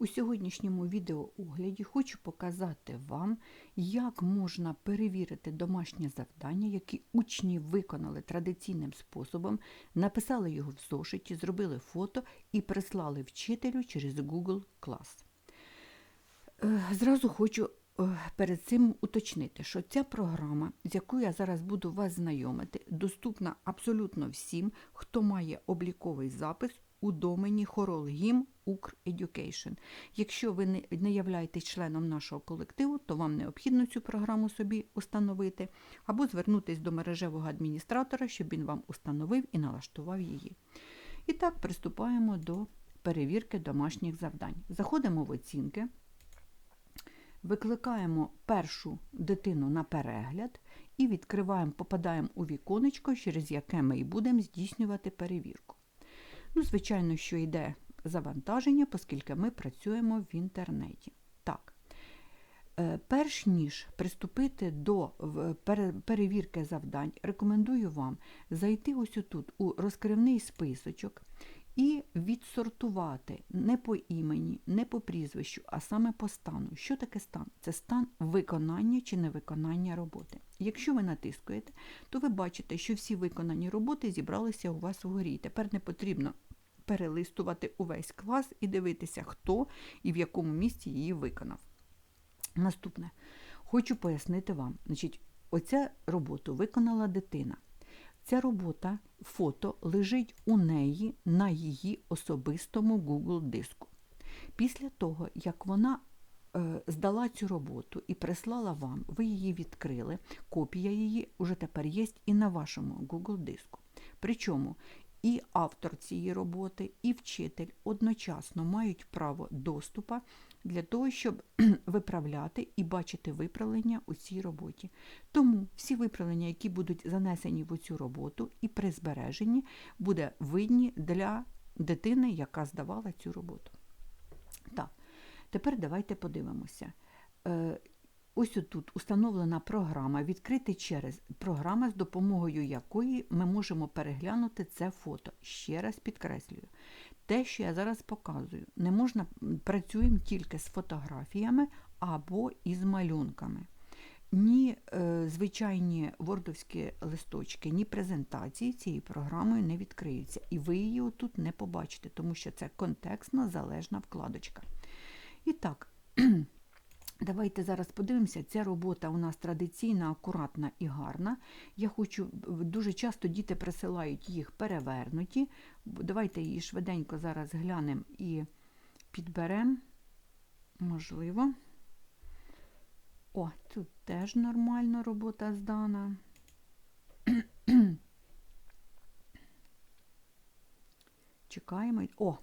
У сьогоднішньому відеоогляді хочу показати вам, як можна перевірити домашнє завдання, які учні виконали традиційним способом, написали його в зошиті, зробили фото і прислали вчителю через Google Class. Е, Зразу хочу перед цим уточнити, що ця програма, з якою я зараз буду вас знайомити, доступна абсолютно всім, хто має обліковий запис у домені Хоролгім Education. Якщо ви не, не являєтесь членом нашого колективу, то вам необхідно цю програму собі установити або звернутися до мережевого адміністратора, щоб він вам установив і налаштував її. І так приступаємо до перевірки домашніх завдань. Заходимо в оцінки. Викликаємо першу дитину на перегляд і відкриваємо, попадаємо у віконечко, через яке ми і будемо здійснювати перевірку. Ну, звичайно, що йде завантаження, оскільки ми працюємо в інтернеті. Так, е, перш ніж приступити до перевірки завдань, рекомендую вам зайти ось отут у розкривний списочок і відсортувати не по імені, не по прізвищу, а саме по стану. Що таке стан? Це стан виконання чи невиконання роботи. Якщо ви натискуєте, то ви бачите, що всі виконані роботи зібралися у вас вгорі. Тепер не потрібно перелистувати увесь клас і дивитися, хто і в якому місці її виконав. Наступне. Хочу пояснити вам. Значить, оця роботу виконала дитина. Ця робота, фото лежить у неї на її особистому Google диску. Після того, як вона е, здала цю роботу і прислала вам, ви її відкрили, копія її вже тепер є і на вашому Google диску. Причому і автор цієї роботи, і вчитель одночасно мають право доступу для того, щоб виправляти і бачити виправлення у цій роботі. Тому всі виправлення, які будуть занесені в цю роботу і при збереженні, буде видні для дитини, яка здавала цю роботу. Так, тепер давайте подивимося. Е, Ось тут установлена програма, відкрити через програма, з допомогою якої ми можемо переглянути це фото. Ще раз підкреслюю, те, що я зараз показую, не можна працюємо тільки з фотографіями або із малюнками. Ні е, звичайні вордовські листочки, ні презентації цією програмою не відкриються. І ви її тут не побачите, тому що це контекстно залежна вкладочка. І так, Давайте зараз подивимося. Ця робота у нас традиційна, акуратна і гарна. Я хочу, дуже часто діти присилають їх перевернуті. Давайте її швиденько зараз глянемо і підберемо. Можливо. О, тут теж нормально робота здана. Чекаємо. О!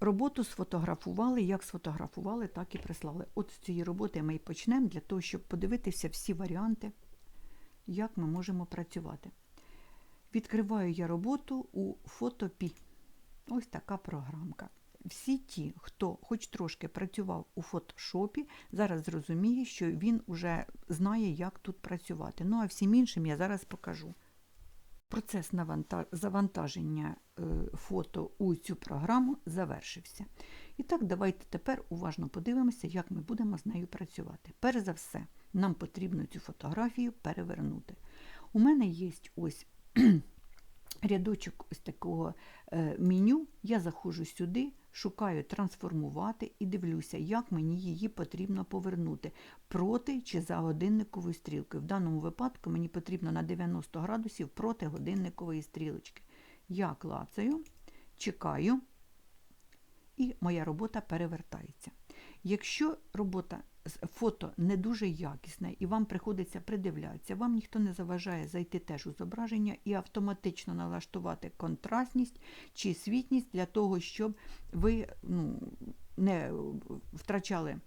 Роботу сфотографували, як сфотографували, так і прислали. От з цієї роботи ми і почнемо для того, щоб подивитися всі варіанти, як ми можемо працювати. Відкриваю я роботу у Photopea. Ось така програмка. Всі ті, хто хоч трошки працював у фотошопі, зараз зрозуміє, що він вже знає, як тут працювати. Ну а всім іншим я зараз покажу. Процес завантаження е, фото у цю програму завершився. І так, давайте тепер уважно подивимося, як ми будемо з нею працювати. Перш за все, нам потрібно цю фотографію перевернути. У мене є ось рядочок ось такого е, меню. Я заходжу сюди, шукаю трансформувати і дивлюся, як мені її потрібно повернути проти чи за годинниковою стрілкою. В даному випадку мені потрібно на 90 градусів проти годинникової стрілочки. Я клацаю, чекаю, і моя робота перевертається. Якщо робота фото не дуже якісне і вам приходиться придивлятися, вам ніхто не заважає зайти теж у зображення і автоматично налаштувати контрастність чи світність для того, щоб ви ну, не втрачали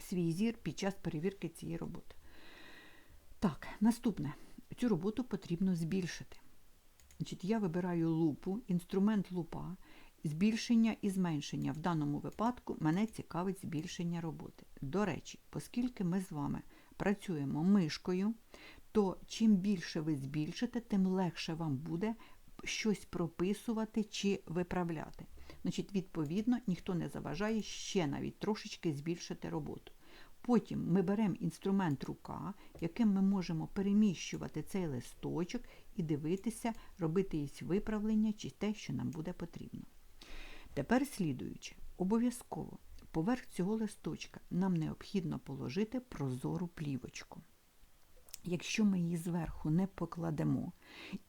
свій зір під час перевірки цієї роботи. Так, наступне. Цю роботу потрібно збільшити. Значить, Я вибираю лупу, інструмент лупа, збільшення і зменшення. В даному випадку мене цікавить збільшення роботи. До речі, оскільки ми з вами працюємо мишкою, то чим більше ви збільшите, тим легше вам буде щось прописувати чи виправляти. Значить, відповідно, ніхто не заважає ще навіть трошечки збільшити роботу. Потім ми беремо інструмент рука, яким ми можемо переміщувати цей листочок і дивитися, робити якісь виправлення чи те, що нам буде потрібно. Тепер слідуючи, обов'язково поверх цього листочка нам необхідно положити прозору плівочку. Якщо ми її зверху не покладемо,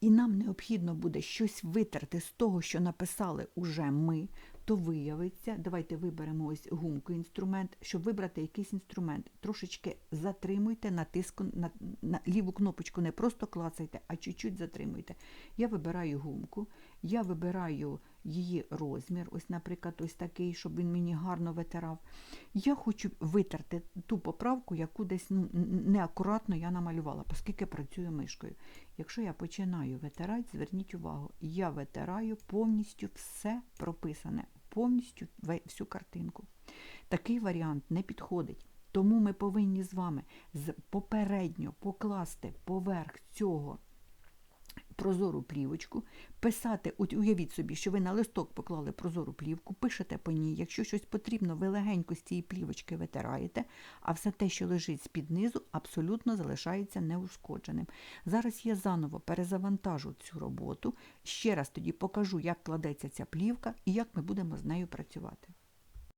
і нам необхідно буде щось витерти з того, що написали уже ми, то виявиться, давайте виберемо ось гумку інструмент, щоб вибрати якийсь інструмент, трошечки затримуйте натиску на, на ліву кнопочку, не просто клацайте, а чуть-чуть затримуйте. Я вибираю гумку, я вибираю її розмір, ось, наприклад, ось такий, щоб він мені гарно витирав. Я хочу витерти ту поправку, яку десь ну, неакуратно я намалювала, оскільки працюю мишкою. Якщо я починаю витирати, зверніть увагу, я витираю повністю все прописане, повністю всю картинку. Такий варіант не підходить. Тому ми повинні з вами попередньо покласти поверх цього прозору плівочку, писати, от уявіть собі, що ви на листок поклали прозору плівку, пишете по ній, якщо щось потрібно, ви легенько з цієї плівочки витираєте, а все те, що лежить з-під низу, абсолютно залишається неушкодженим. Зараз я заново перезавантажу цю роботу, ще раз тоді покажу, як кладеться ця плівка і як ми будемо з нею працювати.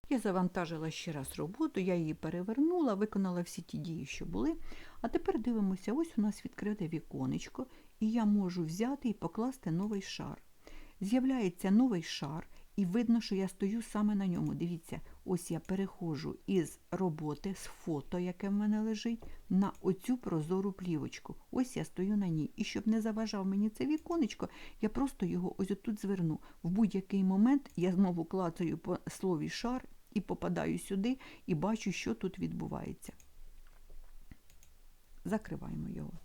Я завантажила ще раз роботу, я її перевернула, виконала всі ті дії, що були. А тепер дивимося, ось у нас відкрите віконечко, і я можу взяти і покласти новий шар. З'являється новий шар, і видно, що я стою саме на ньому. Дивіться, ось я переходжу із роботи, з фото, яке в мене лежить, на оцю прозору плівочку. Ось я стою на ній. І щоб не заважав мені це віконечко, я просто його ось отут зверну. В будь-який момент я знову клацаю по слові шар і попадаю сюди, і бачу, що тут відбувається. Закриваємо його.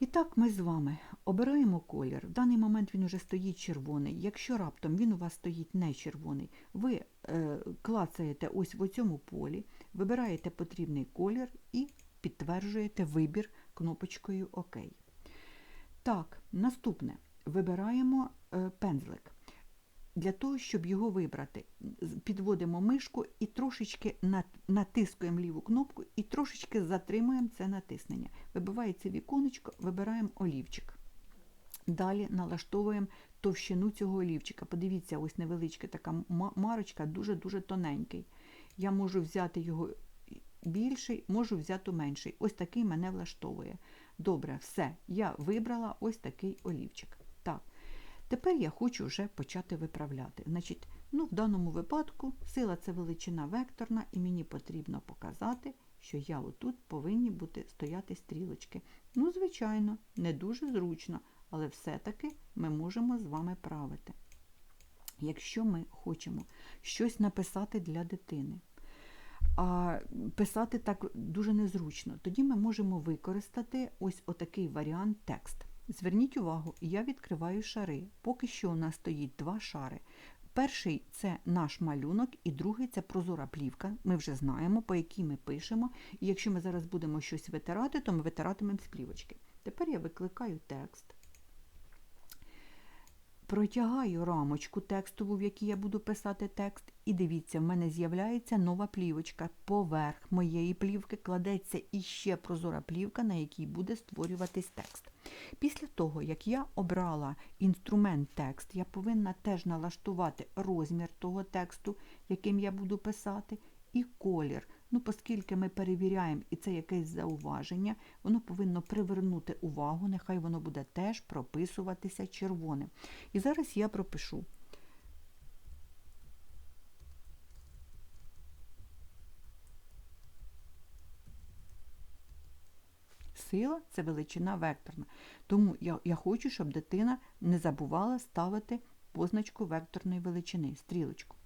І так ми з вами обираємо колір. В даний момент він уже стоїть червоний. Якщо раптом він у вас стоїть не червоний, ви е, клацаєте ось в цьому полі, вибираєте потрібний колір і підтверджуєте вибір кнопочкою ОК. Так, наступне вибираємо е, пензлик. Для того, щоб його вибрати, підводимо мишку і трошечки натискуємо ліву кнопку і трошечки затримуємо це натиснення. Вибивається віконечко, вибираємо олівчик. Далі налаштовуємо товщину цього олівчика. Подивіться, ось невеличка така марочка, дуже-дуже тоненький. Я можу взяти його більший, можу взяти менший. Ось такий мене влаштовує. Добре, все, я вибрала ось такий олівчик. Тепер я хочу вже почати виправляти. Значить, ну, В даному випадку сила це величина векторна, і мені потрібно показати, що я отут повинні бути стояти стрілочки. Ну, звичайно, не дуже зручно, але все-таки ми можемо з вами правити. Якщо ми хочемо щось написати для дитини, а писати так дуже незручно, тоді ми можемо використати ось отакий варіант текст. Зверніть увагу, я відкриваю шари. Поки що у нас стоїть два шари. Перший це наш малюнок, і другий це прозора плівка. Ми вже знаємо, по якій ми пишемо. І якщо ми зараз будемо щось витирати, то ми витиратимемо з плівочки. Тепер я викликаю текст. Протягаю рамочку текстову, в якій я буду писати текст, і дивіться, в мене з'являється нова плівочка. Поверх моєї плівки кладеться іще прозора плівка, на якій буде створюватись текст. Після того, як я обрала інструмент текст, я повинна теж налаштувати розмір того тексту, яким я буду писати, і колір. Ну, Оскільки ми перевіряємо, і це якесь зауваження, воно повинно привернути увагу, нехай воно буде теж прописуватися червоним. І зараз я пропишу. Сила це величина векторна. Тому я, я хочу, щоб дитина не забувала ставити позначку векторної величини, стрілочку.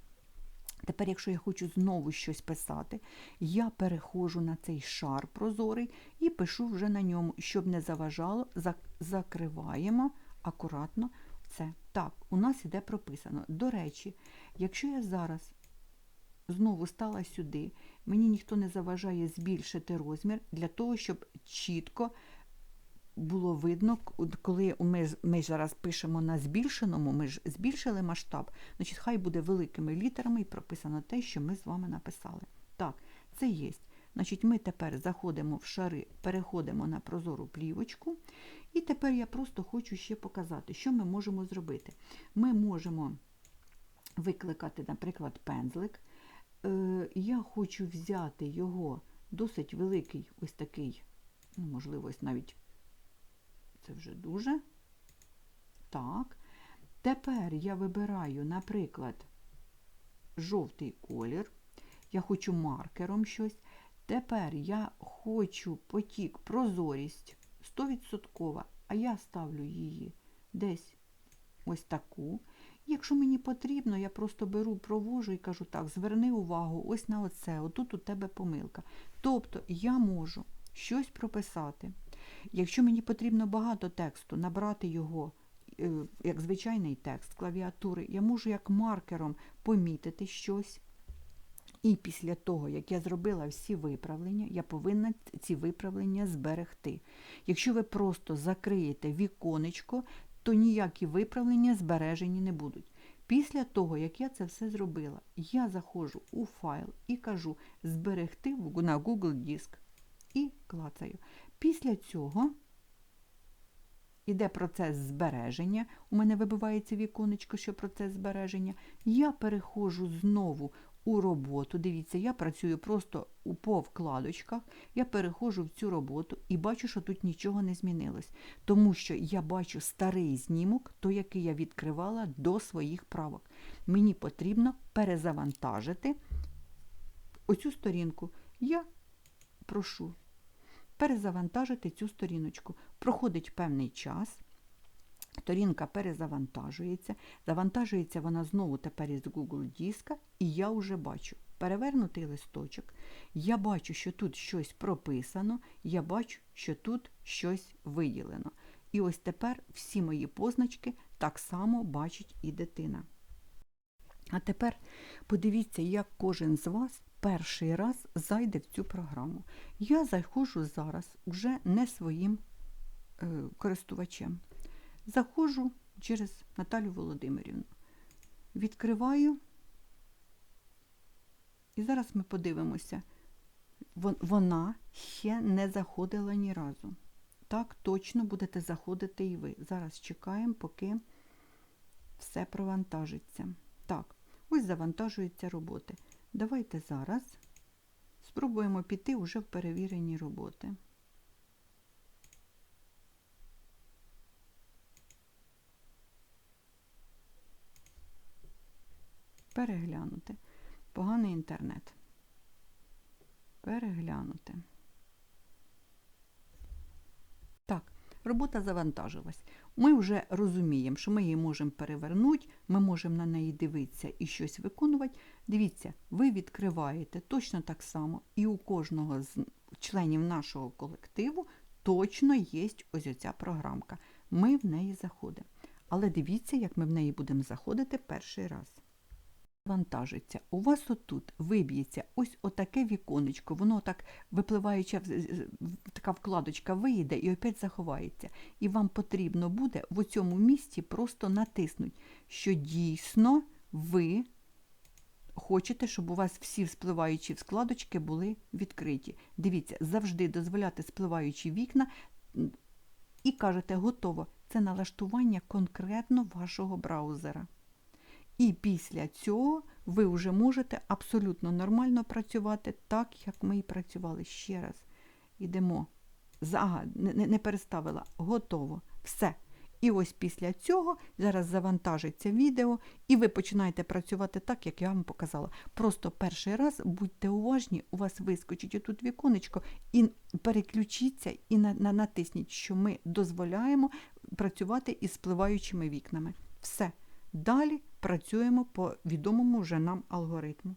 Тепер, якщо я хочу знову щось писати, я переходжу на цей шар прозорий і пишу вже на ньому, щоб не заважало, закриваємо акуратно це. Так, у нас іде прописано. До речі, якщо я зараз знову стала сюди, мені ніхто не заважає збільшити розмір для того, щоб чітко було видно, коли ми, ми зараз пишемо на збільшеному, ми ж збільшили масштаб, значить, хай буде великими літерами і прописано те, що ми з вами написали. Так, це є. Значить, ми тепер заходимо в шари, переходимо на прозору плівочку. І тепер я просто хочу ще показати, що ми можемо зробити. Ми можемо викликати, наприклад, пензлик. Е, я хочу взяти його досить великий, ось такий, ну, можливо, навіть це вже дуже. Так. Тепер я вибираю, наприклад, жовтий колір. Я хочу маркером щось. Тепер я хочу потік, прозорість 100%, а я ставлю її десь ось таку. Якщо мені потрібно, я просто беру, провожу і кажу так, зверни увагу ось на оце, отут у тебе помилка. Тобто я можу щось прописати. Якщо мені потрібно багато тексту, набрати його е, як звичайний текст клавіатури, я можу як маркером помітити щось. І після того, як я зробила всі виправлення, я повинна ці виправлення зберегти. Якщо ви просто закриєте віконечко, то ніякі виправлення збережені не будуть. Після того, як я це все зробила, я заходжу у файл і кажу зберегти на Google Диск і клацаю. Після цього іде процес збереження. У мене вибивається віконечко, що процес збереження. Я переходжу знову у роботу. Дивіться, я працюю просто у- по вкладочках. Я переходжу в цю роботу і бачу, що тут нічого не змінилось. Тому що я бачу старий знімок, той, який я відкривала до своїх правок. Мені потрібно перезавантажити оцю сторінку. Я прошу перезавантажити цю сторіночку. Проходить певний час. Сторінка перезавантажується, завантажується вона знову тепер із Google диска, і я вже бачу перевернутий листочок, я бачу, що тут щось прописано, я бачу, що тут щось виділено. І ось тепер всі мої позначки так само бачить і дитина. А тепер подивіться, як кожен з вас перший раз зайде в цю програму. Я заходжу зараз вже не своїм е, користувачем. Заходжу через Наталю Володимирівну. Відкриваю. І зараз ми подивимося. Вона ще не заходила ні разу. Так, точно будете заходити і ви. Зараз чекаємо, поки все провантажиться. Так, ось завантажуються роботи. Давайте зараз спробуємо піти вже в перевірені роботи. Переглянути. Поганий інтернет. Переглянути. Так, робота завантажилась. Ми вже розуміємо, що ми її можемо перевернути, ми можемо на неї дивитися і щось виконувати. Дивіться, ви відкриваєте точно так само, і у кожного з членів нашого колективу точно є ось оця програмка. Ми в неї заходимо. Але дивіться, як ми в неї будемо заходити перший раз. Вантажиться. У вас отут виб'ється ось отаке віконечко, воно так випливаюча така вкладочка вийде і опять заховається. І вам потрібно буде в цьому місці просто натиснути, що дійсно ви хочете, щоб у вас всі спливаючі складочки були відкриті. Дивіться, завжди дозволяти спливаючі вікна і кажете готово. Це налаштування конкретно вашого браузера. І після цього ви вже можете абсолютно нормально працювати так, як ми і працювали. Ще раз. Ідемо. Ага, не, не- не переставила. Готово. Все. І ось після цього зараз завантажиться відео, і ви починаєте працювати так, як я вам показала. Просто перший раз будьте уважні, у вас вискочить отут віконечко, і переключіться і на, на, натисніть, що ми дозволяємо працювати із спливаючими вікнами. Все. Далі працюємо по відомому вже нам алгоритму.